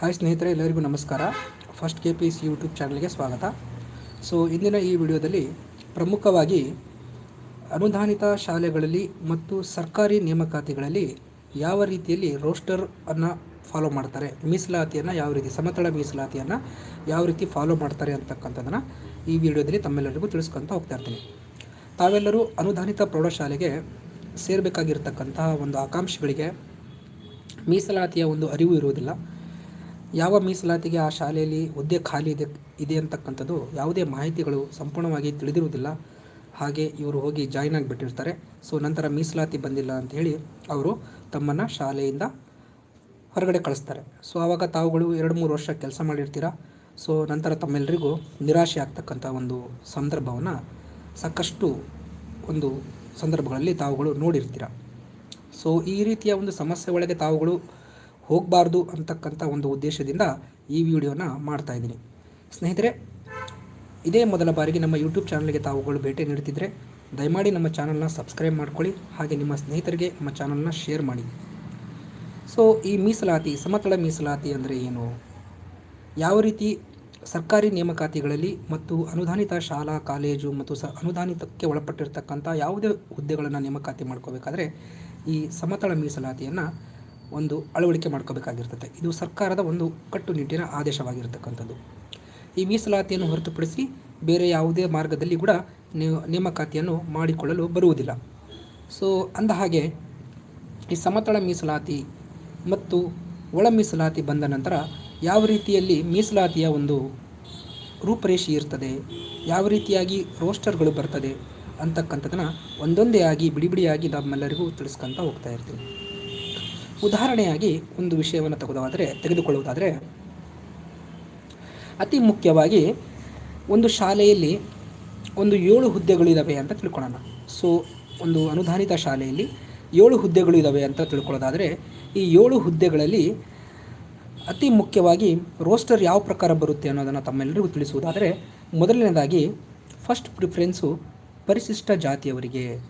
Hi ಸ್ನೇಹಿತರೆ, ಎಲ್ಲರಿಗೂ ನಮಸ್ಕಾರ. First K P C YouTube ಚಾನಲ್ಗೆ ಸ್ವಾಗತ. ಸೊ ಇಂದಿನ ಈ ವಿಡಿಯೋದಲ್ಲಿ ಪ್ರಮುಖವಾಗಿ ಅನುದಾನಿತ ಶಾಲೆಗಳಲ್ಲಿ ಮತ್ತು ಸರ್ಕಾರಿ ನೇಮಕಾತಿಗಳಲ್ಲಿ ಯಾವ ರೀತಿಯಲ್ಲಿ ರೋಸ್ಟರ್ ಅನ್ನು ಫಾಲೋ ಮಾಡ್ತಾರೆ, ಮೀಸಲಾತಿಯನ್ನು ಯಾವ ರೀತಿ ಸಮತಳ ಮೀಸಲಾತಿಯನ್ನು ಯಾವ ರೀತಿ ಫಾಲೋ ಮಾಡ್ತಾರೆ ಅಂತಕ್ಕಂಥದ್ದನ್ನು ಈ ವಿಡಿಯೋದಲ್ಲಿ ತಮ್ಮೆಲ್ಲರಿಗೂ ತಿಳಿಸ್ಕೊತ ಹೋಗ್ತಾ ಇರ್ತೀನಿ. ತಾವೆಲ್ಲರೂ ಅನುದಾನಿತ ಪ್ರೌಢಶಾಲೆಗೆ ಸೇರಬೇಕಾಗಿರ್ತಕ್ಕಂತಹ ಒಂದು ಆಕಾಂಕ್ಷಿಗಳಿಗೆ ಮೀಸಲಾತಿಯ ಒಂದು ಅರಿವು ಇರುವುದಿಲ್ಲ. ಯಾವ ಮೀಸಲಾತಿಗೆ ಆ ಶಾಲೆಯಲ್ಲಿ ಹುದ್ದೆ ಖಾಲಿ ಇದೆ ಇದೆ ಅಂತಕ್ಕಂಥದ್ದು ಯಾವುದೇ ಮಾಹಿತಿಗಳು ಸಂಪೂರ್ಣವಾಗಿ ತಿಳಿದಿರುವುದಿಲ್ಲ. ಹಾಗೆ ಇವರು ಹೋಗಿ ಜಾಯ್ನ್ ಆಗಿಬಿಟ್ಟಿರ್ತಾರೆ. ಸೊ, ನಂತರ ಮೀಸಲಾತಿ ಬಂದಿಲ್ಲ ಅಂತ ಹೇಳಿ ಅವರು ತಮ್ಮನ್ನು ಶಾಲೆಯಿಂದ ಹೊರಗಡೆ ಕಳಿಸ್ತಾರೆ. ಸೊ, ಆವಾಗ ತಾವುಗಳು ಎರಡು ಮೂರು ವರ್ಷ ಕೆಲಸ ಮಾಡಿರ್ತೀರ? ಸೊ, ನಂತರ ತಮ್ಮೆಲ್ಲರಿಗೂ ನಿರಾಶೆ ಆಗ್ತಕ್ಕಂಥ ಒಂದು ಸಂದರ್ಭವನ್ನು ಸಾಕಷ್ಟು ಒಂದು ಸಂದರ್ಭಗಳಲ್ಲಿ ತಾವುಗಳು ನೋಡಿರ್ತೀರ? ಸೊ, ಈ ರೀತಿಯ ಒಂದು ಸಮಸ್ಯೆ ಒಳಗೆ ತಾವುಗಳು ಹೋಗಬಾರ್ದು ಅಂತಕ್ಕಂಥ ಒಂದು ಉದ್ದೇಶದಿಂದ ಈ ವಿಡಿಯೋನ ಮಾಡ್ತಾ ಇದ್ದೀನಿ. ಸ್ನೇಹಿತರೆ, ಇದೇ ಮೊದಲ ಬಾರಿಗೆ ನಮ್ಮ ಯೂಟ್ಯೂಬ್ ಚಾನಲ್ಗೆ ತಾವುಗಳು ಭೇಟಿ ನೀಡುತ್ತಿದ್ದರೆ ದಯಮಾಡಿ ನಮ್ಮ ಚಾನಲ್ನ ಸಬ್ಸ್ಕ್ರೈಬ್ ಮಾಡ್ಕೊಳ್ಳಿ, ಹಾಗೆ ನಿಮ್ಮ ಸ್ನೇಹಿತರಿಗೆ ನಮ್ಮ ಚಾನಲ್ನ ಶೇರ್ ಮಾಡಿ. ಸೊ, ಈ ಮೀಸಲಾತಿ ಸಮತಳ ಮೀಸಲಾತಿ ಅಂದರೆ ಏನು? ಯಾವ ರೀತಿ ಸರ್ಕಾರಿ ನೇಮಕಾತಿಗಳಲ್ಲಿ ಮತ್ತು ಅನುದಾನಿತ ಶಾಲಾ, ಕಾಲೇಜು ಮತ್ತು ಸ, ಅನುದಾನಿತಕ್ಕೆ ಒಳಪಟ್ಟಿರ್ತಕ್ಕಂಥ ಯಾವುದೇ ಹುದ್ದೆಗಳನ್ನು ನೇಮಕಾತಿ ಮಾಡ್ಕೋಬೇಕಾದ್ರೆ ಈ ಸಮತಳ ಮೀಸಲಾತಿಯನ್ನು ಒಂದು ಅಳವಡಿಕೆ ಮಾಡ್ಕೋಬೇಕಾಗಿರ್ತದೆ. ಇದು ಸರ್ಕಾರದ ಒಂದು ಕಟ್ಟುನಿಟ್ಟಿನ ಆದೇಶವಾಗಿರ್ತಕ್ಕಂಥದ್ದು. ಈ ಮೀಸಲಾತಿಯನ್ನು ಹೊರತುಪಡಿಸಿ ಬೇರೆ ಯಾವುದೇ ಮಾರ್ಗದಲ್ಲಿ ಕೂಡ ನೇಮ ನೇಮಕಾತಿಯನ್ನು ಮಾಡಿಕೊಳ್ಳಲು ಬರುವುದಿಲ್ಲ. ಸೊ, ಅಂದ ಹಾಗೆ ಈ ಸಮತಳ ಮೀಸಲಾತಿ ಮತ್ತು ಒಳ ಮೀಸಲಾತಿ ಬಂದ ನಂತರ ಯಾವ ರೀತಿಯಲ್ಲಿ ಮೀಸಲಾತಿಯ ಒಂದು ರೂಪರೇಷೆ ಇರ್ತದೆ, ಯಾವ ರೀತಿಯಾಗಿ ರೋಸ್ಟರ್ಗಳು ಬರ್ತದೆ ಅಂತಕ್ಕಂಥದ್ದನ್ನು ಒಂದೊಂದೇ ಆಗಿ ಬಿಡಿ ಬಿಡಿಯಾಗಿ ನಮ್ಮೆಲ್ಲರಿಗೂ ತಿಳಿಸ್ಕೊಂತ ಹೋಗ್ತಾ ಇರ್ತೀನಿ. ಉದಾಹರಣೆಯಾಗಿ ಒಂದು ವಿಷಯವನ್ನು ತೆಗೆದುವಾದರೆ ತೆಗೆದುಕೊಳ್ಳುವುದಾದರೆ, ಅತಿ ಮುಖ್ಯವಾಗಿ ಒಂದು ಶಾಲೆಯಲ್ಲಿ ಒಂದು ಏಳು ಹುದ್ದೆಗಳಿದ್ದಾವೆ ಅಂತ ತಿಳ್ಕೊಳ್ಳೋಣ. ಸೊ ಒಂದು ಅನುದಾನಿತ ಶಾಲೆಯಲ್ಲಿ ಏಳು ಹುದ್ದೆಗಳು ಇದ್ದಾವೆ ಅಂತ ತಿಳ್ಕೊಳ್ಳೋದಾದರೆ, ಈ ಏಳು ಹುದ್ದೆಗಳಲ್ಲಿ ಅತಿ ಮುಖ್ಯವಾಗಿ ರೋಸ್ಟರ್ ಯಾವ ಪ್ರಕಾರ ಬರುತ್ತೆ ಅನ್ನೋದನ್ನು ತಮ್ಮೆಲ್ಲರಿಗೂ ತಿಳಿಸುವುದಾದರೆ, ಮೊದಲನೇದಾಗಿ ಫಸ್ಟ್ ಪ್ರಿಫರೆನ್ಸು ಪರಿಶಿಷ್ಟ ಜಾತಿಯವರಿಗೆ.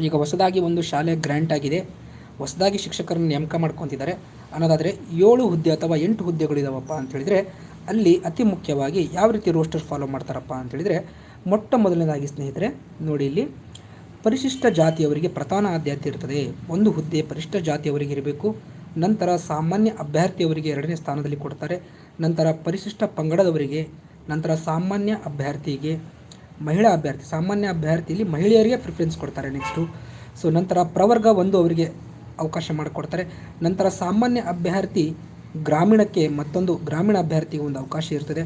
ಈಗ ಹೊಸದಾಗಿ ಒಂದು ಶಾಲೆ ಗ್ರ್ಯಾಂಟ್ ಆಗಿದೆ. ಹೊಸದಾಗಿ ಶಿಕ್ಷಕರನ್ನು ನೇಮಕ ಮಾಡ್ಕೊತಿದ್ದಾರೆ. ಅನ್ನೋದಾದರೆ ಏಳು ಹುದ್ದೆ ಅಥವಾ ಎಂಟು ಹುದ್ದೆಗಳಿದಾವಪ್ಪ ಅಂತ ಹೇಳಿದರೆ ಅಲ್ಲಿ ಅತಿ ಮುಖ್ಯವಾಗಿ ಯಾವ ರೀತಿ ರೋಸ್ಟರ್ ಫಾಲೋ ಮಾಡ್ತಾರಪ್ಪ ಅಂತ ಹೇಳಿದರೆ ಮೊಟ್ಟ ಮೊದಲನೇದಾಗಿ ಸ್ನೇಹಿತರೆ ನೋಡಿ ಇಲ್ಲಿ ಪರಿಶಿಷ್ಟ ಜಾತಿಯವರಿಗೆ ಪ್ರಧಾನ ಆದ್ಯತೆ ಇರ್ತದೆ. ಒಂದು ಹುದ್ದೆ ಪರಿಶಿಷ್ಟ ಜಾತಿಯವರಿಗೆ ಇರಬೇಕು. ನಂತರ ಸಾಮಾನ್ಯ ಅಭ್ಯರ್ಥಿಯವರಿಗೆ ಎರಡನೇ ಸ್ಥಾನದಲ್ಲಿ ಕೊಡ್ತಾರೆ. ನಂತರ ಪರಿಶಿಷ್ಟ ಪಂಗಡದವರಿಗೆ, ನಂತರ ಸಾಮಾನ್ಯ ಅಭ್ಯರ್ಥಿಗೆ, ಮಹಿಳಾ ಅಭ್ಯರ್ಥಿ, ಸಾಮಾನ್ಯ ಅಭ್ಯರ್ಥಿಯಲ್ಲಿ ಮಹಿಳೆಯರಿಗೆ ಪ್ರಿಫರೆನ್ಸ್ ಕೊಡ್ತಾರೆ ನೆಕ್ಸ್ಟು ಸೊ ನಂತರ ಪ್ರವರ್ಗ ಒಂದು ಅವರಿಗೆ ಅವಕಾಶ ಮಾಡಿಕೊಡ್ತಾರೆ. ನಂತರ ಸಾಮಾನ್ಯ ಅಭ್ಯರ್ಥಿ ಗ್ರಾಮೀಣಕ್ಕೆ ಮತ್ತೊಂದು ಗ್ರಾಮೀಣ ಅಭ್ಯರ್ಥಿಗೆ ಒಂದು ಅವಕಾಶ ಇರ್ತದೆ.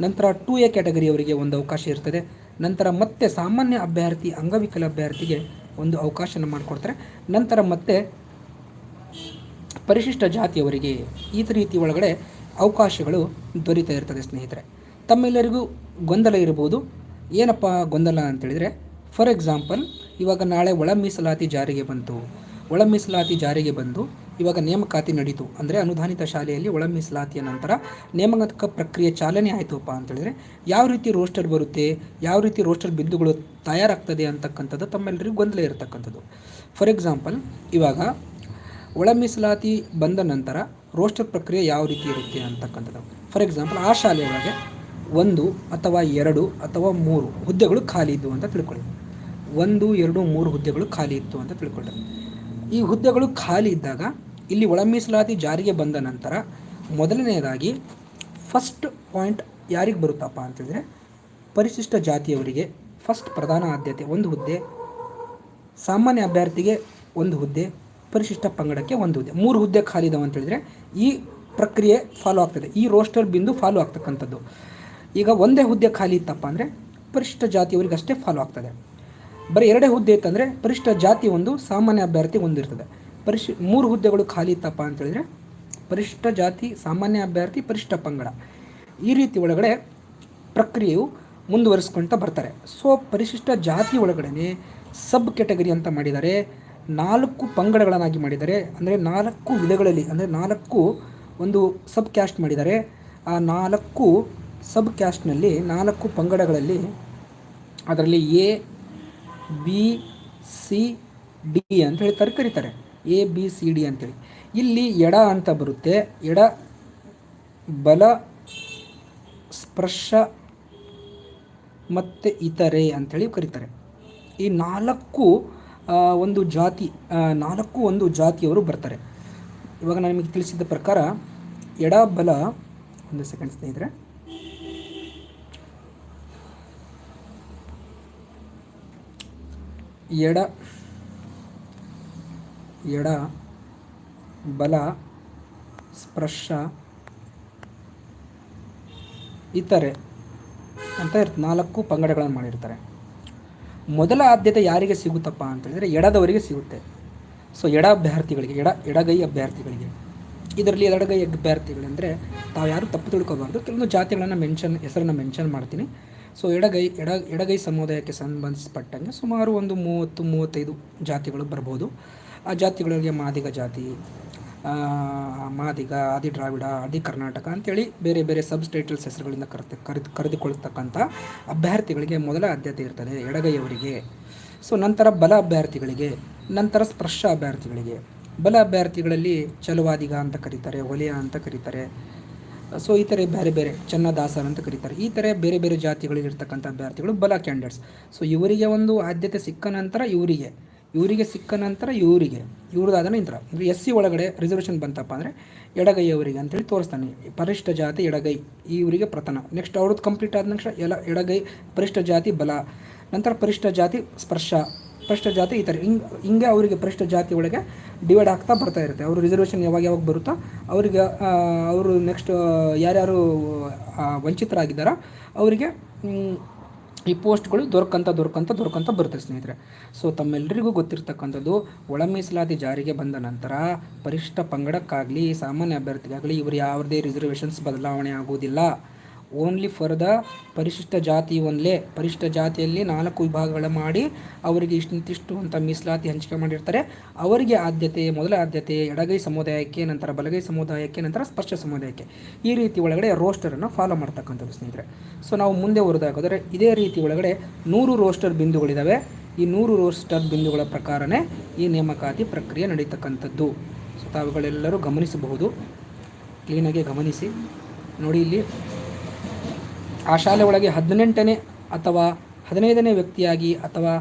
ನಂತರ ಟೂ ಎ ಕ್ಯಾಟಗರಿಯವರಿಗೆ ಒಂದು ಅವಕಾಶ ಇರ್ತದೆ. ನಂತರ ಮತ್ತೆ ಸಾಮಾನ್ಯ ಅಭ್ಯರ್ಥಿ, ಅಂಗವಿಕಲ ಅಭ್ಯರ್ಥಿಗೆ ಒಂದು ಅವಕಾಶನ ಮಾಡಿಕೊಡ್ತಾರೆ. ನಂತರ ಮತ್ತೆ ಪರಿಶಿಷ್ಟ ಜಾತಿಯವರಿಗೆ ಈ ರೀತಿ ಒಳಗಡೆ ಅವಕಾಶಗಳು ದೊರೀತಾ ಇರ್ತದೆ ಸ್ನೇಹಿತರೆ. ತಮ್ಮೆಲ್ಲರಿಗೂ ಗೊಂದಲ ಇರ್ಬೋದು. ಏನಪ್ಪ ಗೊಂದಲ ಅಂತೇಳಿದರೆ ಫಾರ್ ಎಕ್ಸಾಂಪಲ್ ಇವಾಗ ನಾಳೆ ಒಳ ಮೀಸಲಾತಿ ಜಾರಿಗೆ ಬಂತು. ಒಳ ಮೀಸಲಾತಿ ಜಾರಿಗೆ ಬಂದು ಇವಾಗ ನೇಮಕಾತಿ ನಡೀತು. ಅಂದರೆ ಅನುದಾನಿತ ಶಾಲೆಯಲ್ಲಿ ಒಳ ಮೀಸಲಾತಿಯ ನಂತರ ನೇಮಕ ಪ್ರಕ್ರಿಯೆ ಚಾಲನೆ ಆಯಿತುಪ್ಪ ಅಂತೇಳಿದರೆ ಯಾವ ರೀತಿ ರೋಸ್ಟರ್ ಬರುತ್ತೆ, ಯಾವ ರೀತಿ ರೋಸ್ಟರ್ ಬಿಂದುಗಳು ತಯಾರಾಗ್ತದೆ ಅಂತಕ್ಕಂಥದ್ದು ತಮ್ಮೆಲ್ಲರಿಗೂ ಗೊಂದಲ ಇರತಕ್ಕಂಥದ್ದು. ಫಾರ್ ಎಕ್ಸಾಂಪಲ್ ಇವಾಗ ಒಳ ಮೀಸಲಾತಿ ಬಂದ ನಂತರ ರೋಸ್ಟರ್ ಪ್ರಕ್ರಿಯೆ ಯಾವ ರೀತಿ ಇರುತ್ತೆ ಅಂತಕ್ಕಂಥದ್ದು. ಫಾರ್ ಎಕ್ಸಾಂಪಲ್ ಆ ಶಾಲೆಯೊಳಗೆ ಒಂದು ಅಥವಾ ಎರಡು ಅಥವಾ ಮೂರು ಹುದ್ದೆಗಳು ಖಾಲಿ ಇದ್ದವು ಅಂತ ತಿಳ್ಕೊಳ್ಳಿ. ಒಂದು, ಎರಡು, ಮೂರು ಹುದ್ದೆಗಳು ಖಾಲಿ ಇತ್ತು ಅಂತ ತಿಳ್ಕೊಳ್ಳಿ. ಈ ಹುದ್ದೆಗಳು ಖಾಲಿ ಇದ್ದಾಗ ಇಲ್ಲಿ ಒಳ ಮೀಸಲಾತಿ ಜಾರಿಗೆ ಬಂದ ನಂತರ ಮೊದಲನೆಯದಾಗಿ ಫಸ್ಟ್ ಪಾಯಿಂಟ್ ಯಾರಿಗೆ ಬರುತ್ತಪ್ಪ ಅಂತಂದರೆ ಪರಿಶಿಷ್ಟ ಜಾತಿಯವರಿಗೆ ಫಸ್ಟ್ ಪ್ರಧಾನ ಆದ್ಯತೆ ಒಂದು ಹುದ್ದೆ, ಸಾಮಾನ್ಯ ಅಭ್ಯರ್ಥಿಗೆ ಒಂದು ಹುದ್ದೆ, ಪರಿಶಿಷ್ಟ ಪಂಗಡಕ್ಕೆ ಒಂದು ಹುದ್ದೆ. ಮೂರು ಹುದ್ದೆ ಖಾಲಿ ಇದಾವೆ ಅಂತ ಹೇಳಿದರೆ ಈ ಪ್ರಕ್ರಿಯೆ ಫಾಲೋ ಆಗ್ತದೆ. ಈ ರೋಸ್ಟರ್ ಬಿಂದು ಫಾಲೋ ಆಗ್ತಕ್ಕಂಥದ್ದು. ಈಗ ಒಂದೇ ಹುದ್ದೆ ಖಾಲಿ ಇತ್ತಪ್ಪ ಅಂದರೆ ಪರಿಶಿಷ್ಟ ಜಾತಿಯವರಿಗಷ್ಟೇ ಫಾಲೋ ಆಗ್ತದೆ. ಬರೀ ಎರಡೇ ಹುದ್ದೆ ಇತ್ತಂದರೆ ಪರಿಷ್ಠ ಜಾತಿ ಒಂದು, ಸಾಮಾನ್ಯ ಅಭ್ಯರ್ಥಿ ಒಂದು ಪರಿಶ್ ಮೂರು ಹುದ್ದೆಗಳು ಖಾಲಿ ಇತ್ತಪ್ಪ ಅಂತೇಳಿದರೆ ಪರಿಷ್ಠ ಜಾತಿ, ಸಾಮಾನ್ಯ ಅಭ್ಯರ್ಥಿ, ಪರಿಷ್ಠ ಪಂಗಡ. ಈ ರೀತಿ ಒಳಗಡೆ ಪ್ರಕ್ರಿಯೆಯು ಮುಂದುವರಿಸ್ಕೊಳ್ತಾ ಬರ್ತಾರೆ. ಸೊ ಪರಿಶಿಷ್ಟ ಜಾತಿ ಒಳಗಡೆ ಸಬ್ ಕೆಟಗರಿ ಅಂತ ಮಾಡಿದ್ದಾರೆ. ನಾಲ್ಕು ಪಂಗಡಗಳನ್ನಾಗಿ ಮಾಡಿದ್ದಾರೆ. ಅಂದರೆ ನಾಲ್ಕು ವಿಧಗಳಲ್ಲಿ, ಅಂದರೆ ನಾಲ್ಕು ಒಂದು ಸಬ್ ಕ್ಯಾಸ್ಟ್ ಮಾಡಿದ್ದಾರೆ. ಆ ನಾಲ್ಕು ಸಬ್ ಕ್ಯಾಸ್ಟ್ನಲ್ಲಿ ನಾಲ್ಕು ಪಂಗಡಗಳಲ್ಲಿ ಅದರಲ್ಲಿ ಎ ಬಿ ಸಿ ಡಿ ಅಂತ ಹೇಳಿ ತರ್ಕ ಕರೀತಾರೆ ಎ ಬಿ ಸಿ ಡಿ ಅಂತೇಳಿ. ಇಲ್ಲಿ ಎಡ ಅಂತ ಬರುತ್ತೆ. ಎಡ ಬಲ ಸ್ಪರ್ಶ ಮತ್ತು ಇತರೆ ಅಂಥೇಳಿ ಕರೀತಾರೆ. ಈ ನಾಲ್ಕು ಒಂದು ಜಾತಿ ನಾಲ್ಕು ಒಂದು ಜಾತಿಯವರು ಬರ್ತಾರೆ. ಇವಾಗ ನಾನು ನಿಮಗೆ ತಿಳಿಸಿದ ಪ್ರಕಾರ ಎಡ ಬಲ, ಒಂದು ಸೆಕೆಂಡ್ ಸ್ನೇಹಿತರೆ. ಎಡ ಎಡ, ಬಲ, ಸ್ಪರ್ಶ, ಇತರೆ ಅಂತ ಇರ್ತದೆ ನಾಲ್ಕು ಪಂಗಡಗಳನ್ನು ಮಾಡಿರ್ತಾರೆ. ಮೊದಲ ಆದ್ಯತೆ ಯಾರಿಗೆ ಸಿಗುತ್ತಪ್ಪ ಅಂತ ಹೇಳಿದರೆ ಎಡದವರಿಗೆ ಸಿಗುತ್ತೆ. ಸೊ ಎಡ ಅಭ್ಯರ್ಥಿಗಳಿಗೆ, ಎಡ, ಎಡಗೈ ಅಭ್ಯರ್ಥಿಗಳಿಗೆ. ಇದರಲ್ಲಿ ಎಡಗೈ ಅಭ್ಯರ್ಥಿಗಳಂದರೆ ತಾವು ಯಾರು ತಪ್ಪು ತಿಳ್ಕೋಬಾರ್ದು. ಕೆಲವೊಂದು ಜಾತಿಗಳನ್ನು ಮೆನ್ಷನ್ ಹೆಸರನ್ನು ಮೆನ್ಷನ್ ಮಾಡ್ತೀನಿ. ಸೊ ಎಡಗೈ, ಎಡ, ಎಡಗೈ ಸಮುದಾಯಕ್ಕೆ ಸಂಬಂಧಿಸಿಪಟ್ಟಂಗೆ ಸುಮಾರು ಒಂದು ಮೂವತ್ತು, ಮೂವತ್ತೈದು ಜಾತಿಗಳು ಬರ್ಬೋದು. ಆ ಜಾತಿಗಳಿಗೆ ಮಾದಿಗ ಜಾತಿ ಮಾದಿಗ, ಆದಿ ದ್ರಾವಿಡ, ಆದಿ ಕರ್ನಾಟಕ ಅಂತೇಳಿ ಬೇರೆ ಬೇರೆ ಸಬ್ ಟೈಟಲ್ಸ್ ಹೆಸರುಗಳಿಂದ ಕರೆದು ಕರೆದು, ಕರೆದುಕೊಳ್ತಕ್ಕಂಥ ಅಭ್ಯರ್ಥಿಗಳಿಗೆ ಮೊದಲ ಆದ್ಯತೆ ಇರ್ತದೆ ಎಡಗೈಯವರಿಗೆ. ಸೊ ನಂತರ ಬಲ ಅಭ್ಯರ್ಥಿಗಳಿಗೆ, ನಂತರ ಸ್ಪರ್ಶ ಅಭ್ಯರ್ಥಿಗಳಿಗೆ. ಬಲ ಅಭ್ಯರ್ಥಿಗಳಲ್ಲಿ ಚಲುವಾದಿಗ ಅಂತ ಕರೀತಾರೆ, ಒಲೆಯ ಅಂತ ಕರೀತಾರೆ. ಸೊ ಈ ಥರ ಬೇರೆ ಬೇರೆ ಚನ್ನದಾಸರ್ ಅಂತ ಕರೀತಾರೆ. ಈ ಥರ ಬೇರೆ ಬೇರೆ ಜಾತಿಗಳಿರ್ತಕ್ಕಂಥ ಅಭ್ಯರ್ಥಿಗಳು ಬಲ ಕ್ಯಾಂಡಿಡೇಟ್ಸ್ ಸೊ ಇವರಿಗೆ ಒಂದು ಆದ್ಯತೆ ಸಿಕ್ಕ ನಂತರ ಇವರಿಗೆ ಇವರಿಗೆ ಸಿಕ್ಕ ನಂತರ ಇವರಿಗೆ ಇವ್ರದ್ದಾದ ನಂತರ. ಅಂದರೆ ಎಸ್ ಸಿ ಒಳಗಡೆ ರಿಸರ್ವೇಷನ್ ಬಂತಪ್ಪ ಅಂದರೆ ಎಡಗೈ ಅವರಿಗೆ ಅಂತೇಳಿ ತೋರಿಸ್ತಾನೆ. ಪರಿಷ್ಠ ಜಾತಿ ಎಡಗೈ, ಇವರಿಗೆ ಪ್ರಥಮ. ನೆಕ್ಸ್ಟ್ ಅವ್ರದ್ದು ಕಂಪ್ಲೀಟ್ ಆದ ನಂತರ ಎಲ್ಲ ಎಡಗೈ, ಪರಿಷ್ಠ ಜಾತಿ ಬಲ, ನಂತರ ಪರಿಷ್ಠ ಜಾತಿ ಸ್ಪರ್ಶ. ಪರಿಷ್ಠ ಜಾತಿ ಈ ಥರ ಹಿಂಗೆ ಹಿಂಗೆ ಅವರಿಗೆ ಪರಿಷ್ಠ ಜಾತಿ ಒಳಗೆ ಡಿವೈಡ್ ಆಗ್ತಾ ಬರ್ತಾ ಇರುತ್ತೆ. ಅವರು ರಿಸರ್ವೇಷನ್ ಯಾವಾಗ ಯಾವಾಗ ಬರುತ್ತೋ, ಅವರಿಗೆ ಅವರು ನೆಕ್ಸ್ಟ್ ಯಾರ್ಯಾರು ವಂಚಿತರಾಗಿದ್ದಾರೋ ಅವರಿಗೆ ಈ ಪೋಸ್ಟ್ಗಳು ದೊರಕಂತ ದೊರಕಂತ ದೊರಕಂತ ಬರುತ್ತೆ ಸ್ನೇಹಿತರೆ. ಸೊ ತಮ್ಮೆಲ್ಲರಿಗೂ ಗೊತ್ತಿರ್ತಕ್ಕಂಥದ್ದು, ಒಳ ಮೀಸಲಾತಿ ಜಾರಿಗೆ ಬಂದ ನಂತರ ಪರಿಷ್ಠ ಪಂಗಡಕ್ಕಾಗಲಿ, ಸಾಮಾನ್ಯ ಅಭ್ಯರ್ಥಿಗಾಗಲಿ ಇವರು ಯಾವುದೇ ರಿಸರ್ವೇಷನ್ಸ್ ಬದಲಾವಣೆ ಆಗುವುದಿಲ್ಲ. ಓನ್ಲಿ ಫಾರ್ ದ ಪರಿಶಿಷ್ಟ ಜಾತಿ ಒಂದಲೇ ಪರಿಶಿಷ್ಟ ಜಾತಿಯಲ್ಲಿ ನಾಲ್ಕು ವಿಭಾಗಗಳ ಮಾಡಿ ಅವರಿಗೆ ಇಷ್ಟಿಷ್ಟು ಅಂತ ಮೀಸಲಾತಿ ಹಂಚಿಕೆ ಮಾಡಿರ್ತಾರೆ. ಅವರಿಗೆ ಆದ್ಯತೆ, ಮೊದಲ ಆದ್ಯತೆ, ಎಡಗೈ ಸಮುದಾಯಕ್ಕೆ, ನಂತರ ಬಲಗೈ ಸಮುದಾಯಕ್ಕೆ, ನಂತರ ಸ್ಪರ್ಶ ಸಮುದಾಯಕ್ಕೆ. ಈ ರೀತಿ ಒಳಗಡೆ ರೋಸ್ಟರನ್ನು ಫಾಲೋ ಮಾಡ್ತಕ್ಕಂಥದ್ದು ಸ್ನೇಹಿತರೆ. ಸೊ ನಾವು ಮುಂದೆ ಹೊರದಾಗೋದ್ರೆ ಇದೇ ರೀತಿ ಒಳಗಡೆ ನೂರು ರೋಸ್ಟರ್ ಬಿಂದುಗಳಿದ್ದಾವೆ ಈ ನೂರು ರೋಸ್ಟರ್ ಬಿಂದುಗಳ ಪ್ರಕಾರನೇ ಈ ನೇಮಕಾತಿ ಪ್ರಕ್ರಿಯೆ ನಡೀತಕ್ಕಂಥದ್ದು. ಸೊ ತಾವುಗಳೆಲ್ಲರೂ ಗಮನಿಸಬಹುದು. ಕ್ಲೀನಾಗಿ ಗಮನಿಸಿ. ನೋಡಿ ಇಲ್ಲಿ ಆ ಶಾಲೆ ಒಳಗೆ ಹದಿನೆಂಟನೇ ಅಥವಾ ಹದಿನೈದನೇ ವ್ಯಕ್ತಿಯಾಗಿ ಅಥವಾ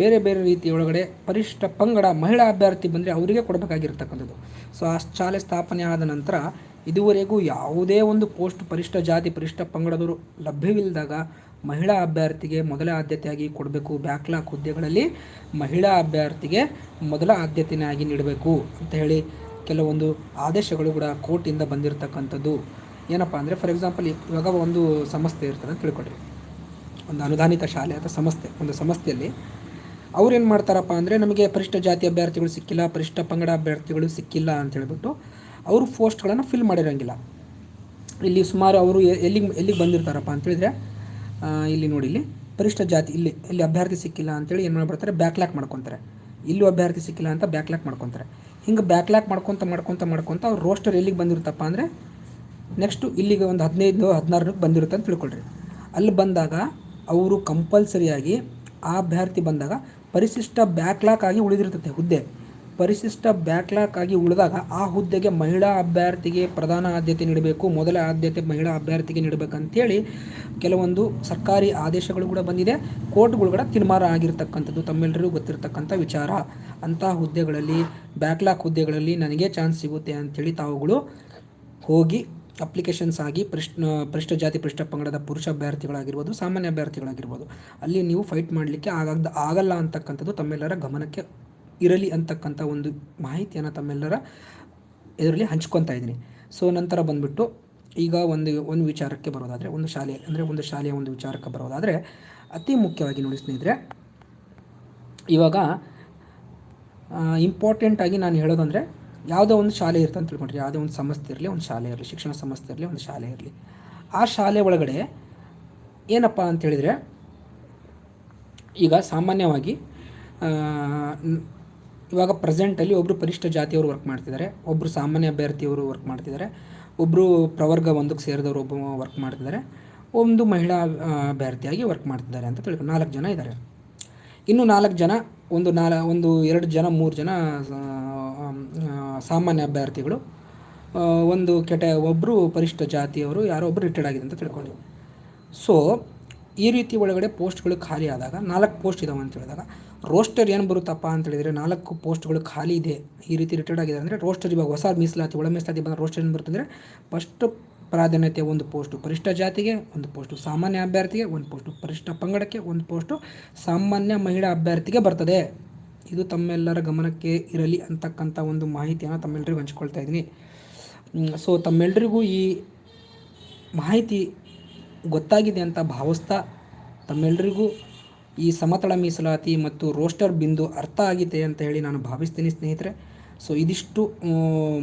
ಬೇರೆ ಬೇರೆ ರೀತಿಯ ಒಳಗಡೆ ಪರಿಷ್ಠ ಪಂಗಡ ಮಹಿಳಾ ಅಭ್ಯರ್ಥಿ ಬಂದರೆ ಅವರಿಗೆ ಕೊಡಬೇಕಾಗಿರ್ತಕ್ಕಂಥದ್ದು. ಸೊ ಆ ಶಾಲೆ ಸ್ಥಾಪನೆ ಆದ ನಂತರ ಇದುವರೆಗೂ ಯಾವುದೇ ಒಂದು ಪೋಸ್ಟ್ ಪರಿಷ್ಠ ಜಾತಿ, ಪರಿಷ್ಠ ಪಂಗಡದವರು ಲಭ್ಯವಿಲ್ಲದಾಗ ಮಹಿಳಾ ಅಭ್ಯರ್ಥಿಗೆ ಮೊದಲ ಆದ್ಯತೆಯಾಗಿ ಕೊಡಬೇಕು. ಬ್ಯಾಕ್ಲಾಕ್ ಹುದ್ದೆಗಳಲ್ಲಿ ಮಹಿಳಾ ಅಭ್ಯರ್ಥಿಗೆ ಮೊದಲ ಆದ್ಯತೆಯಾಗಿ ನೀಡಬೇಕು ಅಂತ ಹೇಳಿ ಕೆಲವೊಂದು ಆದೇಶಗಳು ಕೂಡ ಕೋರ್ಟಿಂದ ಬಂದಿರತಕ್ಕಂಥದ್ದು. ಏನಪ್ಪ ಅಂದರೆ ಫಾರ್ ಎಕ್ಸಾಂಪಲ್ ಇವಾಗ ಒಂದು ಸಂಸ್ಥೆ ಇರ್ತದೆ ಅಂತ ತಿಳ್ಕೊಳ್ರಿ. ಒಂದು ಅನುದಾನಿತ ಶಾಲೆ ಅಥವಾ ಸಂಸ್ಥೆ, ಒಂದು ಸಂಸ್ಥೆಯಲ್ಲಿ ಅವ್ರು ಏನು ಮಾಡ್ತಾರಪ್ಪ ಅಂದರೆ, ನಮಗೆ ಪರಿಷ್ಠ ಜಾತಿ ಅಭ್ಯರ್ಥಿಗಳು ಸಿಕ್ಕಿಲ್ಲ, ಪರಿಷ್ಠ ಪಂಗಡ ಅಭ್ಯರ್ಥಿಗಳು ಸಿಕ್ಕಿಲ್ಲ ಅಂತ ಹೇಳಿಬಿಟ್ಟು ಅವರು ಪೋಸ್ಟ್ಗಳನ್ನು ಫಿಲ್ ಮಾಡಿರೋಂಗಿಲ್ಲ. ಇಲ್ಲಿ ಸುಮಾರು ಅವರು ಎಲ್ಲಿಗೆ ಎಲ್ಲಿಗೆ ಬಂದಿರ್ತಾರಪ್ಪ ಅಂತೇಳಿದರೆ ಇಲ್ಲಿ ನೋಡಿ, ಇಲ್ಲಿ ಪರಿಷ್ಠ ಜಾತಿ, ಇಲ್ಲಿ ಇಲ್ಲಿ ಅಭ್ಯರ್ಥಿ ಸಿಕ್ಕಿಲ್ಲ ಅಂತೇಳಿ ಏನು ಮಾಡ್ಬಿಡ್ತಾರೆ ಬ್ಯಾಕ್ಲ್ಯಾಕ್ ಮಾಡ್ಕೊತಾರೆ. ಇಲ್ಲೂ ಅಭ್ಯರ್ಥಿ ಸಿಕ್ಕಿಲ್ಲ ಅಂತ ಬ್ಯಾಕ್ಲ್ಯಾಕ್ ಮಾಡ್ಕೊತಾರೆ. ಹಿಂಗೆ ಬ್ಯಾಕ್ಲ್ಯಾಕ್ ಮಾಡ್ಕೊತ ಮಾಡ್ಕೊತ ಮಾಡ್ಕೊತ ಅವ್ರು ರೋಸ್ಟರ್ ಎಲ್ಲಿಗೆ ಬಂದಿರ್ತಪ್ಪ ಅಂದರೆ ನೆಕ್ಸ್ಟು ಇಲ್ಲಿಗೆ ಒಂದು ಹದಿನೈದು ಹದಿನಾರಕ್ಕೆ ಬಂದಿರುತ್ತೆ ಅಂತ ತಿಳ್ಕೊಳ್ರಿ. ಅಲ್ಲಿ ಬಂದಾಗ ಅವರು ಕಂಪಲ್ಸರಿಯಾಗಿ ಆ ಅಭ್ಯರ್ಥಿ ಬಂದಾಗ ಪರಿಶಿಷ್ಟ ಬ್ಯಾಕ್ಲಾಕ್ ಆಗಿ ಉಳಿದಿರ್ತದೆ ಹುದ್ದೆ. ಪರಿಶಿಷ್ಟ ಬ್ಯಾಕ್ಲಾಕ್ ಆಗಿ ಉಳಿದಾಗ ಆ ಹುದ್ದೆಗೆ ಮಹಿಳಾ ಅಭ್ಯರ್ಥಿಗೆ ಪ್ರಧಾನ ಆದ್ಯತೆ ನೀಡಬೇಕು, ಮೊದಲ ಆದ್ಯತೆ ಮಹಿಳಾ ಅಭ್ಯರ್ಥಿಗೆ ನೀಡಬೇಕಂತೇಳಿ ಕೆಲವೊಂದು ಸರ್ಕಾರಿ ಆದೇಶಗಳು ಕೂಡ ಬಂದಿದೆ. ಕೋರ್ಟ್ಗಳು ಕೂಡ ತೀರ್ಮಾನ ಆಗಿರ್ತಕ್ಕಂಥದ್ದು ತಮ್ಮೆಲ್ಲರಿಗೂ ಗೊತ್ತಿರತಕ್ಕಂಥ ವಿಚಾರ. ಅಂತಹ ಹುದ್ದೆಗಳಲ್ಲಿ ಬ್ಯಾಕ್ಲಾಕ್ ಹುದ್ದೆಗಳಲ್ಲಿ ನನಗೆ ಚಾನ್ಸ್ ಸಿಗುತ್ತೆ ಅಂಥೇಳಿ ತಾವುಗಳು ಹೋಗಿ ಅಪ್ಲಿಕೇಶನ್ಸ್ ಆಗಿ ಪ್ರಶ್ನ ಪೃಷ್ಠ ಜಾತಿ ಪೃಷ್ಠ ಪಂಗಡದ ಪುರುಷ ಅಭ್ಯರ್ಥಿಗಳಾಗಿರ್ಬೋದು, ಸಾಮಾನ್ಯ ಅಭ್ಯರ್ಥಿಗಳಾಗಿರ್ಬೋದು. ಅಲ್ಲಿ ನೀವು ಫೈಟ್ ಮಾಡಲಿಕ್ಕೆ ಆಗಾಗ ಆಗಲ್ಲ ಅಂತಕ್ಕಂಥದ್ದು ತಮ್ಮೆಲ್ಲರ ಗಮನಕ್ಕೆ ಇರಲಿ ಅಂತಕ್ಕಂಥ ಒಂದು ಮಾಹಿತಿಯನ್ನು ತಮ್ಮೆಲ್ಲರ ಇದರಲ್ಲಿ ಹಂಚ್ಕೊತಾ ಇದ್ದೀನಿ. ಸೊ ನಂತರ ಬಂದ್ಬಿಟ್ಟು ಈಗ ಒಂದು ಒಂದು ವಿಚಾರಕ್ಕೆ ಬರೋದಾದರೆ, ಒಂದು ಶಾಲೆ, ಅಂದರೆ ಒಂದು ಶಾಲೆಯ ಒಂದು ವಿಚಾರಕ್ಕೆ ಬರೋದಾದರೆ, ಅತಿ ಮುಖ್ಯವಾಗಿ ನೋಡಿ ಸ್ನೇಹಿತರೆ, ಇವಾಗ ಇಂಪಾರ್ಟೆಂಟಾಗಿ ನಾನು ಹೇಳೋದಂದರೆ ಯಾವುದೋ ಒಂದು ಶಾಲೆ ಇರುತ್ತೆ ಅಂತ ತಿಳ್ಕೊಂಡ್ರಿ. ಯಾವುದೋ ಒಂದು ಸಂಸ್ಥೆ ಇರಲಿ, ಒಂದು ಶಾಲೆ ಇರಲಿ, ಶಿಕ್ಷಣ ಸಂಸ್ಥೆ ಇರಲಿ, ಒಂದು ಶಾಲೆ ಇರಲಿ. ಆ ಶಾಲೆ ಒಳಗಡೆ ಏನಪ್ಪ ಅಂತ ಹೇಳಿದರೆ, ಈಗ ಸಾಮಾನ್ಯವಾಗಿ ಇವಾಗ ಪ್ರೆಸೆಂಟಲ್ಲಿ ಒಬ್ಬರು ಪರಿಷ್ಠ ಜಾತಿಯವರು ವರ್ಕ್ ಮಾಡ್ತಿದ್ದಾರೆ ಒಬ್ಬರು ಸಾಮಾನ್ಯ ಅಭ್ಯರ್ಥಿಯವರು ವರ್ಕ್ ಮಾಡ್ತಿದ್ದಾರೆ ಒಬ್ಬರು ಪ್ರವರ್ಗ ಒಂದಕ್ಕೆ ಸೇರಿದವರು ಒಬ್ಬ ವರ್ಕ್ ಮಾಡ್ತಿದ್ದಾರೆ, ಒಂದು ಮಹಿಳಾ ಅಭ್ಯರ್ಥಿಯಾಗಿ ವರ್ಕ್ ಮಾಡ್ತಿದ್ದಾರೆ ಅಂತ ತಿಳ್ಕೊಂಡು ನಾಲ್ಕು ಜನ ಇದ್ದಾರೆ. ಇನ್ನು ನಾಲ್ಕು ಜನ, ಒಂದು ನಾಲ್, ಒಂದು ಎರಡು ಜನ, ಮೂರು ಜನ ಸಾಮಾನ್ಯ ಅಭ್ಯರ್ಥಿಗಳು. ಒಂದು ಕೆಟ ಒಬ್ಬರು ಪರಿಷ್ಠ ಜಾತಿಯವರು, ಯಾರೋ ಒಬ್ಬರು ರಿಟೈರ್ಡ್ ಆಗಿದೆ ಅಂತ ತಿಳ್ಕೊಂಡಿವಿ. ಸೊ ಈ ರೀತಿ ಒಳಗಡೆ ಪೋಸ್ಟ್ಗಳು ಖಾಲಿ ಆದಾಗ, ನಾಲ್ಕು ಪೋಸ್ಟ್ ಇದಾವೆ ಅಂತ ಹೇಳಿದಾಗ ರೋಸ್ಟರ್ ಏನು ಬರುತ್ತಪ್ಪ ಅಂತ ಹೇಳಿದರೆ, ನಾಲ್ಕು ಪೋಸ್ಟ್ಗಳು ಖಾಲಿ ಇದೆ. ಈ ರೀತಿ ರಿಟೈರ್ಡ್ ಆಗಿದೆ ಅಂದರೆ ರೋಸ್ಟರ್ ಇವಾಗ ಹೊಸ ಮೀಸಲಾತಿ, ಒಳ ಮೀಸಲಾತಿ ಬಂದ ರೋಸ್ಟರ್ ಏನು ಬರುತ್ತೆ ಅಂದರೆ ಫಸ್ಟ್ ಪ್ರಾಧಾನ್ಯತೆ ಒಂದು ಪೋಸ್ಟು ಪರಿಷ್ಠ ಜಾತಿಗೆ, ಒಂದು ಪೋಸ್ಟು ಸಾಮಾನ್ಯ ಅಭ್ಯರ್ಥಿಗೆ, ಒಂದು ಪೋಸ್ಟು ಪರಿಷ್ಠ ಪಂಗಡಕ್ಕೆ, ಒಂದು ಪೋಸ್ಟು ಸಾಮಾನ್ಯ ಮಹಿಳಾ ಅಭ್ಯರ್ಥಿಗೆ ಬರ್ತದೆ. ಇದು ತಮ್ಮೆಲ್ಲರ ಗಮನಕ್ಕೆ ಇರಲಿ ಅಂತಕ್ಕಂಥ ಒಂದು ಮಾಹಿತಿಯನ್ನು ತಮ್ಮೆಲ್ಲರಿಗೂ ಹಂಚ್ಕೊಳ್ತಾ ಇದ್ದೀನಿ. ಸೊ ತಮ್ಮೆಲ್ಲರಿಗೂ ಈ ಮಾಹಿತಿ ಗೊತ್ತಾಗಿದೆ ಅಂತ ಭಾವಿಸ್ತಾ ತಮ್ಮೆಲ್ಲರಿಗೂ ಈ ಸಮತಳ ಮೀಸಲಾತಿ ಮತ್ತು ರೋಸ್ಟರ್ ಬಿಂದು ಅರ್ಥ ಆಗಿದೆ ಅಂತ ಹೇಳಿ ನಾನು ಭಾವಿಸ್ತೀನಿ ಸ್ನೇಹಿತರೆ. ಸೊ ಇದಿಷ್ಟು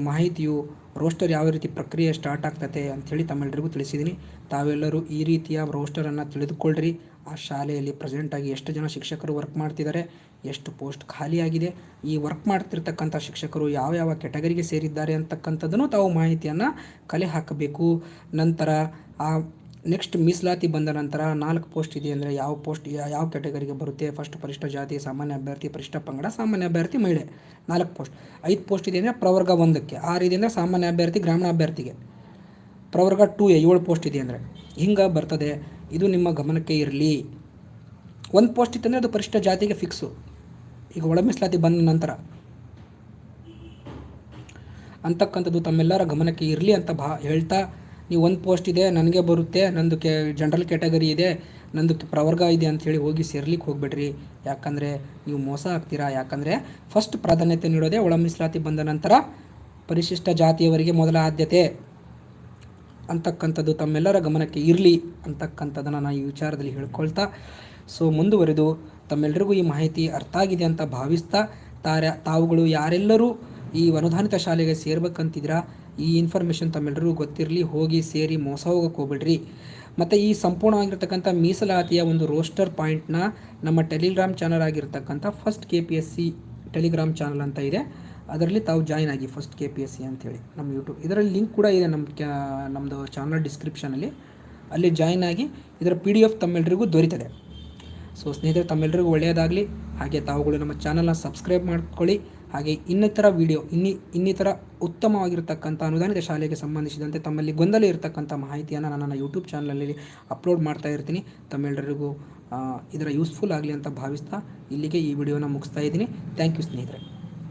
ಮಾಹಿತಿಯು ರೋಸ್ಟರ್ ಯಾವ ರೀತಿ ಪ್ರಕ್ರಿಯೆ ಸ್ಟಾರ್ಟ್ ಆಗ್ತದೆ ಅಂಥೇಳಿ ತಮ್ಮೆಲ್ಲರಿಗೂ ತಿಳಿಸಿದ್ದೀನಿ ತಾವೆಲ್ಲರೂ ಈ ರೀತಿಯ ರೋಸ್ಟರನ್ನು ತಿಳಿದುಕೊಳ್ಳ್ರಿ ಆ ಶಾಲೆಯಲ್ಲಿ ಪ್ರೆಸೆಂಟಾಗಿ ಎಷ್ಟು ಜನ ಶಿಕ್ಷಕರು ವರ್ಕ್ ಮಾಡ್ತಿದ್ದಾರೆ, ಎಷ್ಟು ಪೋಸ್ಟ್ ಖಾಲಿಯಾಗಿದೆ ಈ ವರ್ಕ್ ಮಾಡ್ತಿರ್ತಕ್ಕಂಥ ಶಿಕ್ಷಕರು ಯಾವ ಯಾವ ಕೆಟಗರಿಗೆ ಸೇರಿದ್ದಾರೆ ಅಂತಕ್ಕಂಥದ್ದನ್ನು ತಾವು ಮಾಹಿತಿಯನ್ನು ಕಲೆ ಹಾಕಬೇಕು. ನಂತರ ಆ ನೆಕ್ಸ್ಟ್ ಮೀಸಲಾತಿ ಬಂದ ನಂತರ ನಾಲ್ಕು ಪೋಸ್ಟ್ ಇದೆ ಅಂದರೆ ಯಾವ ಪೋಸ್ಟ್ ಯಾವ ಕ್ಯಾಟಗರಿಗೆ ಬರುತ್ತೆ? ಫಸ್ಟ್ ಪರಿಷ್ಠ ಜಾತಿ, ಸಾಮಾನ್ಯ ಅಭ್ಯರ್ಥಿ, ಪರಿಷ್ಠ ಪಂಗಡ, ಸಾಮಾನ್ಯ ಅಭ್ಯರ್ಥಿ, ಮಹಿಳೆ. ನಾಲ್ಕು ಪೋಸ್ಟ್ ಐದು ಪೋಸ್ಟ್ ಇದೆ ಅಂದರೆ ಪ್ರವರ್ಗ ಒಂದಕ್ಕೆ. ಆರು ಇದೆ ಅಂದರೆ ಸಾಮಾನ್ಯ ಅಭ್ಯರ್ಥಿ, ಗ್ರಾಮೀಣ ಅಭ್ಯರ್ಥಿಗೆ. ಪ್ರವರ್ಗ ಟೂ ಏಳು ಪೋಸ್ಟ್ ಇದೆ ಅಂದರೆ. ಹಿಂಗೆ ಬರ್ತದೆ. ಇದು ನಿಮ್ಮ ಗಮನಕ್ಕೆ ಇರಲಿ. ಒಂದು ಪೋಸ್ಟ್ ಇತ್ತಂದರೆ ಅದು ಪರಿಷ್ಠ ಜಾತಿಗೆ ಫಿಕ್ಸು ಈಗ ಒಳ ಮೀಸಲಾತಿ ಬಂದ ನಂತರ. ಅಂತಕ್ಕಂಥದ್ದು ತಮ್ಮೆಲ್ಲರ ಗಮನಕ್ಕೆ ಇರಲಿ ಅಂತ ಭಾ ಹೇಳ್ತಾ ನೀವು ಒಂದು ಪೋಸ್ಟ್ ಇದೆ, ನನಗೆ ಬರುತ್ತೆ, ನಂದು ಕೆ ಜನ್ರಲ್ ಕ್ಯಾಟಗರಿ ಇದೆ, ನಂದು ಪ್ರವರ್ಗ ಇದೆ ಅಂಥೇಳಿ ಹೋಗಿ ಸೇರ್ಲಿಕ್ಕೆ ಹೋಗ್ಬೇಡ್ರಿ. ಯಾಕಂದರೆ ನೀವು ಮೋಸ ಆಗ್ತೀರಾ? ಯಾಕಂದರೆ ಫಸ್ಟ್ ಪ್ರಾಧಾನ್ಯತೆ ನೀಡೋದೇ ಒಳ ಮೀಸಲಾತಿ ಬಂದ ನಂತರ ಪರಿಶಿಷ್ಟ ಜಾತಿಯವರಿಗೆ ಮೊದಲ ಆದ್ಯತೆ ಅಂತಕ್ಕಂಥದ್ದು ತಮ್ಮೆಲ್ಲರ ಗಮನಕ್ಕೆ ಇರಲಿ ಅಂತಕ್ಕಂಥದ್ದನ್ನು ನಾನು ಈ ವಿಚಾರದಲ್ಲಿ ಹೇಳ್ಕೊಳ್ತಾ ಸೊ ಮುಂದುವರೆದು ತಮ್ಮೆಲ್ಲರಿಗೂ ಈ ಮಾಹಿತಿ ಅರ್ಥ ಆಗಿದೆ ಅಂತ ಭಾವಿಸ್ತಾ, ತಾರ, ತಾವುಗಳು ಯಾರೆಲ್ಲರೂ ಈ ಅನುದಾನಿತ ಶಾಲೆಗೆ ಸೇರ್ಬೇಕಂತಿದ್ದೀರಾ? ಈ ಇನ್ಫಾರ್ಮೇಷನ್ ತಮ್ಮೆಲ್ಲರಿಗೂ ಗೊತ್ತಿರಲಿ, ಹೋಗಿ ಸೇರಿ ಮೋಸ ಹೋಗಕ್ಕೆ ಹೋಗ್ಬಿಡ್ರಿ. ಮತ್ತು ಈ ಸಂಪೂರ್ಣವಾಗಿರ್ತಕ್ಕಂಥ ಮೀಸಲಾತಿಯ ಒಂದು ರೋಸ್ಟರ್ ಪಾಯಿಂಟ್ನ ನಮ್ಮ ಟೆಲಿಗ್ರಾಮ್ ಚಾನಲ್ ಆಗಿರ್ತಕ್ಕಂಥ first K P S C Telegram channel ಅಂತ ಇದೆ. ಅದರಲ್ಲಿ ತಾವು ಜಾಯ್ನ್ ಆಗಿ first K P S C ಅಂತೇಳಿ ನಮ್ಮ ಯೂಟ್ಯೂಬ್ ಇದರಲ್ಲಿ ಲಿಂಕ್ ಕೂಡ ಇದೆ ನಮ್ಮ ಕ್ಯಾ ನಮ್ಮದು ಚಾನಲ್ ಡಿಸ್ಕ್ರಿಪ್ಷನಲ್ಲಿ ಅಲ್ಲಿ. ಜಾಯ್ನ್ ಆಗಿ ಇದರ ಪಿ ಡಿ ಎಫ್ ತಮ್ಮೆಲ್ಲರಿಗೂ ದೊರೀತದೆ. ಸೊ ಸ್ನೇಹಿತರೆ ತಮ್ಮೆಲ್ಲರಿಗೂ ಒಳ್ಳೆಯದಾಗಲಿ. ಹಾಗೆ ತಾವುಗಳು ನಮ್ಮ ಚಾನಲ್ನ ಸಬ್ಸ್ಕ್ರೈಬ್ ಮಾಡ್ಕೊಳ್ಳಿ. ಹಾಗೆ ಇನ್ನಿತರ ವಿಡಿಯೋ ಇನ್ನಿ, ಇನ್ನಿತರ ಉತ್ತಮವಾಗಿರತಕ್ಕಂಥ ಅನುದಾನಿತ ಶಾಲೆಗೆ ಸಂಬಂಧಿಸಿದಂತೆ ತಮ್ಮಲ್ಲಿ ಗೊಂದಲ ಇರತಕ್ಕಂಥ ಮಾಹಿತಿಯನ್ನು ನಾನು ನನ್ನ ಯೂಟ್ಯೂಬ್ ಚಾನಲಲ್ಲಿ ಅಪ್ಲೋಡ್ ಮಾಡ್ತಾ ಇರ್ತೀನಿ. ತಮ್ಮೆಲ್ಲರಿಗೂ ಇದರ ಯೂಸ್ಫುಲ್ ಆಗಲಿ ಅಂತ ಭಾವಿಸ್ತಾ ಇಲ್ಲಿಗೆ ಈ ವಿಡಿಯೋನ ಮುಗಿಸ್ತಾ ಇದ್ದೀನಿ. ಥ್ಯಾಂಕ್ ಯು ಸ್ನೇಹಿತರೆ.